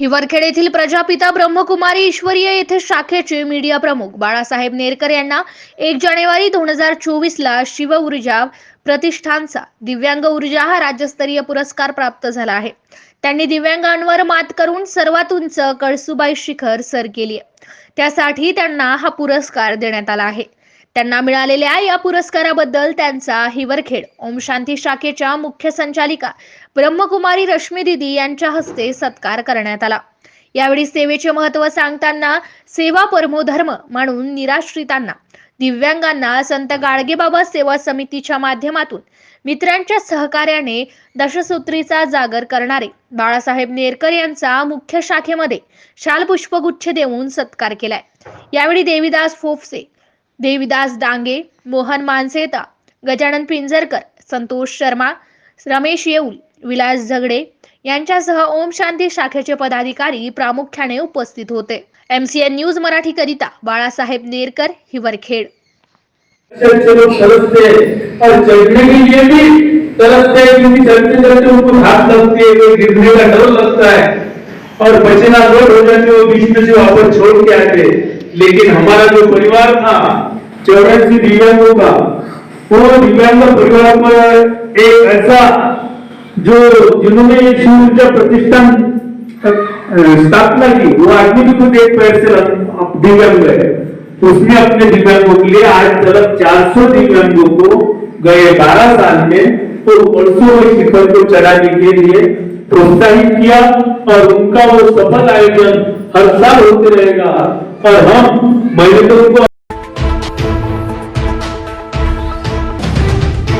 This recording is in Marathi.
हिवरखेड येथील प्रजापिता ब्रह्मकुमारी ईश्वरीय येथे शाखेचे मीडिया प्रमुख बाळासाहेब नेरकर यांना एक जानेवारी दोन हजार चोवीस ला शिव ऊर्जा प्रतिष्ठानचा दिव्यांग ऊर्जा हा राज्यस्तरीय पुरस्कार प्राप्त झाला आहे. त्यांनी दिव्यांगांवर मात करून सर्वात उंच कळसुबाई शिखर सर केली त्यासाठी त्यांना हा पुरस्कार देण्यात आला आहे. त्यांना मिळालेल्या या पुरस्काराबद्दल त्यांचा हिवरखेड ओम शांती शाखेच्या मुख्य संचालिका ब्रह्मकुमारी रश्मी दिदी यांच्या हस्ते सत्कार करण्यात आला. यावेळी सेवेचे महत्त्व सांगताना सेवा परमो धर्म म्हणून निराश्रितांना दिव्यांगांना संत गाडगेबाबा सेवा समितीच्या माध्यमातून मित्रांच्या सहकार्याने दशसूत्रीचा जागर करणारे बाळासाहेब नेरकर यांचा मुख्य शाखेमध्ये शाल पुष्पगुच्छ देऊन सत्कार केलाय. यावेळी देविदास फोफसे देविदास डांगे मोहन मानसेता गजानन पिंजरकर संतोष शर्मा रमेश येऊल विलास झगडे यांच्यासह ओम शांती शाखेचे पदाधिकारी प्रामुख्याने उपस्थित होते. एमसीएन न्यूज मराठी करिता बाळासाहेब नेरकर हिवरखेड. से क्योंकि चलते चलते उनको हाथ लगती है कोई गिरने का डर लगता है और बचना लोड हो जाते वो बीच में से वापस छोड़ के आते। लेकिन हमारा जो परिवार था, चौरासी दिव्यांगों का, वो दिव्यांग परिवार पर एक ऐसा जो जिन्होंने शिव ऊर्जा प्रतिष्ठान स्थापना की, वो आदमी भी खुद एक पैर से दिव्यांग है। उसने अपने दिव्यांगों के लिए आज तक 400 दिव्यांगों को गए 12 साल में वो परसों में शिखर को चढ़ाने के लिए प्रोत्साहित किया। और उनका वो सफल आयोजन हर साल होते रहेगा। और हम महिला तो